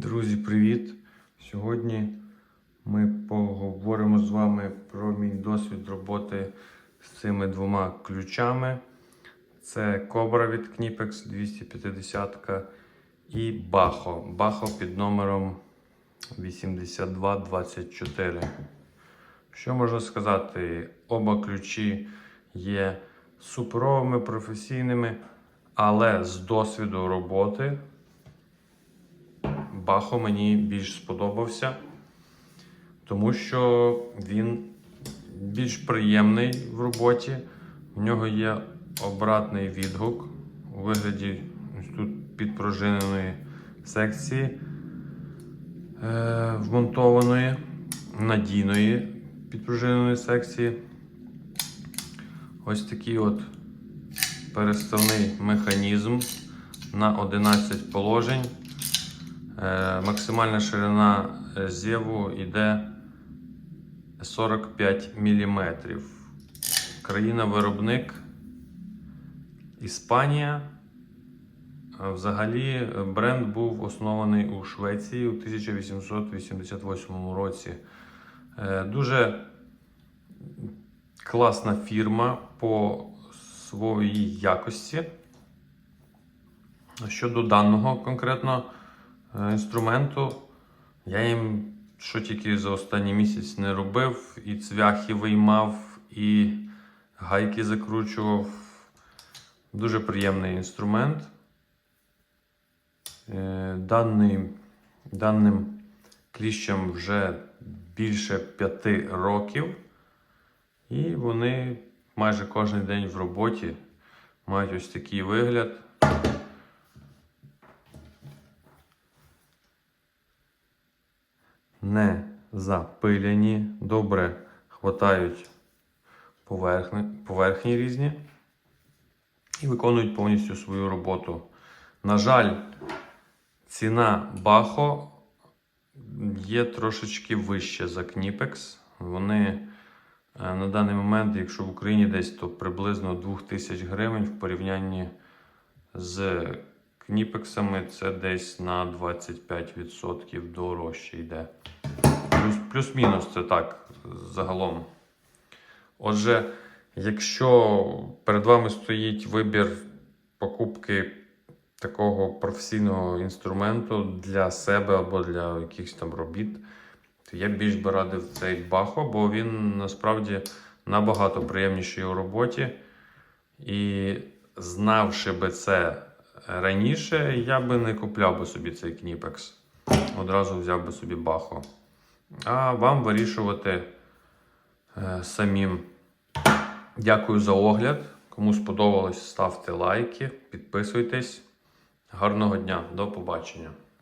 Друзі, привіт! Сьогодні ми поговоримо з вами про мій досвід роботи з цими двома ключами. Це Кобра від Knipex 250 і Бахо. Бахо під номером 8224. Що можна сказати? Оба ключі є суперовими, професійними, але з досвіду роботи Бахо мені більш сподобався, тому що він більш приємний в роботі. В нього є обратний відгук у вигляді тут підпружиненої секції, е, вмонтованої, надійної підпружиненої секції. Ось такий от переставний механізм на 11 положень. Е, Максимальна ширина е, зєву йде 45 мм. Країна-виробник Іспанія. Е, Взагалі бренд був оснований у Швеції у 1888 році. Дуже класна фірма по своїй якості. Щодо даного конкретно інструменту, я їм що тільки за останній місяць не робив, і цвяхи виймав, і гайки закручував. Дуже приємний інструмент. Е, Даний, даним кліщам вже більше 5 років, і вони майже кожен день в роботі мають ось такий вигляд. Не запиляні, добре хватають поверхні, поверхні різні і виконують повністю свою роботу. На жаль, ціна Бахо є трошечки вища за Knipex. Вони е, на даний момент, якщо в Україні десь, то приблизно 2000 гривень в порівнянні з Кніпексами це десь на 25% дорожче йде. Плюс, плюс-мінус це так загалом. Отже, якщо перед вами стоїть вибір покупки такого професійного інструменту для себе або для якихось там робіт, то я більш би радив цей Бахо, бо він насправді набагато приємніший у роботі. І знавши би це раніше, я би не купляв би собі цей Knipex. Одразу взяв би собі Бахо. А вам вирішувати е, самим. Дякую за огляд. Кому сподобалось, ставте лайки, підписуйтесь. Гарного дня, до побачення.